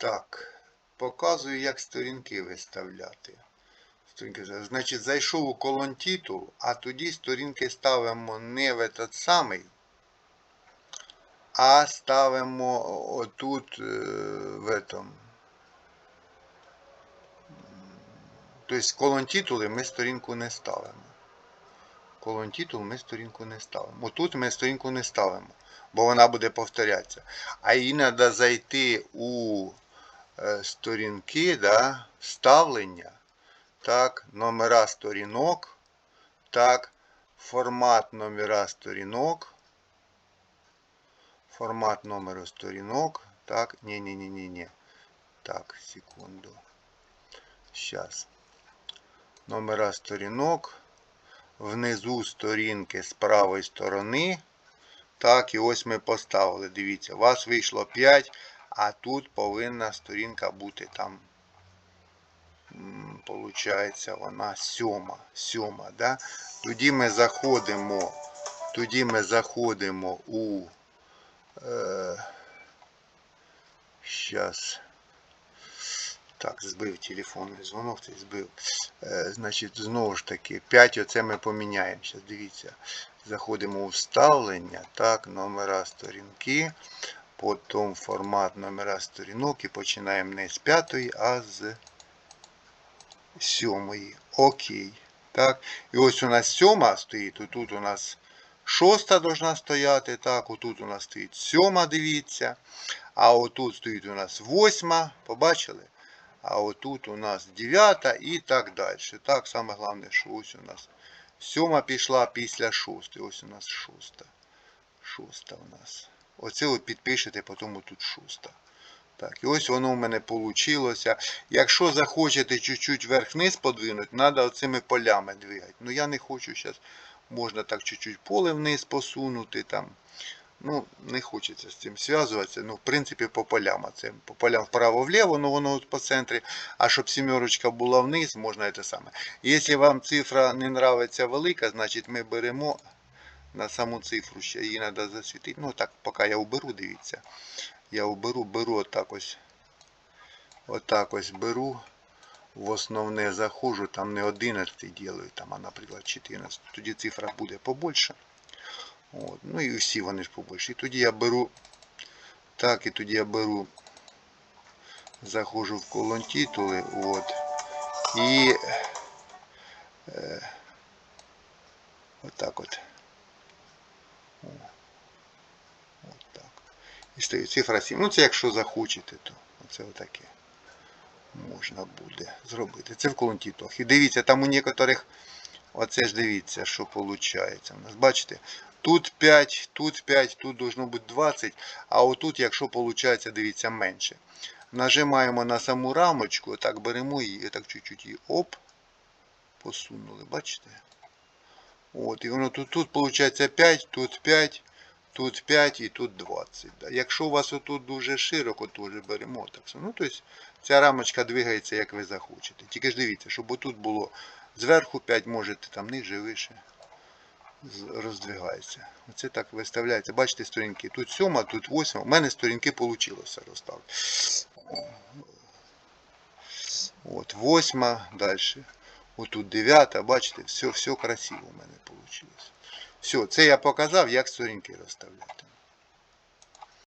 Так, показую, як сторінки виставляти. Сторінки, значить, зайшов у колон титул, а тоді сторінки ставимо не в этот самий, а ставимо отут е, в этом. Тобто колон титули ми сторінку не ставимо. Колон титул ми сторінку не ставимо. Отут ми сторінку не ставимо, бо вона буде повторятися. А їй треба зайти у сторінки, да, вставлення, так, номера сторінок, так, формат номера сторінок, формат номеру сторінок, так, ні-ні-ні-ні-ні. Так, секунду. Сейчас. Номера сторінок. Внизу сторінки з правої сторони. Так, і ось ми поставили. Дивіться, у вас вийшло 5, а тут повинна сторінка бути там. Получається, вона сьома. Сьома, да? Тоді ми заходимо. Тоді ми заходимо у. Е, Щас. Так, збив телефонний дзвонок, цей збив. Е, значить, знову ж таки, 5 оце ми поміняємо. Зараз дивіться. Заходимо у вставлення, так, номера сторінки, потім формат номера сторінок і починаємо не з 5, а з 7. Окей. Так. І ось у нас 7 стоїть, тут у нас шоста должна стояти, так, отут у нас стоїть 7, дивіться. А отут стоїть у нас 8, побачили? А отут у нас 9 і так далі. Так, саме головне, що ось у нас сьома пішла після шостої. Ось у нас шоста. Шоста у нас. Оце ви підпишете, потім тут шоста. Так, і ось воно у мене вийшло. Якщо захочете чуть-чуть вверх-вниз подвинути, треба оцими полями двигати. Ну я не хочу зараз. Можна так чуть-чуть поле вниз посунути там. Ну, не хочеться з цим зв'язуватися. Ну, в принципі, по полям. Це по полям вправо-вліво, ну воно по центрі. А щоб сімерочка була вниз, можна це саме. Якщо вам цифра не нравиться велика, значить ми беремо на саму цифру, ще її треба засвітити. Ну так, поки я уберу, дивіться. Я уберу, беру отак ось. Отак ось беру. В основне заходжу, там не 11 ділаю, там, а, наприклад, 14. Тоді цифра буде побольше. От. Ну і всі вони ж побольше. І тоді я беру. Так, і тоді я беру. Заходжу в колон титули. От. І е, отак от. О. От так. І стоїть цифра 7. Ну це якщо захочете, то оце отаке можна буде зробити. Це в колон титулах. І дивіться, там у некоторих, оце ж дивіться, що виходить. У нас, бачите, тут 5, тут 5, тут должно бути 20, а отут, якщо виходить, дивіться, менше. Нажимаємо на саму рамочку, так беремо її, так чуть-чуть її оп, посунули, бачите? От, і воно тут, тут виходить 5, тут 5, тут 5 і тут 20. Да. Якщо у вас отут дуже широко, то вже беремо так. Ну, тобто ця рамочка двигається, як ви захочете. Тільки ж дивіться, щоб отут було зверху 5, можете там ниже, вище. Роздвигається. Оце так виставляється. Бачите сторінки. Тут 7, тут 8. У мене сторінки вийшло розставити. От, 8, далі. Отут 9, бачите, все, все красиво у мене вийшло. Все, це я показав, як сторінки розставляти.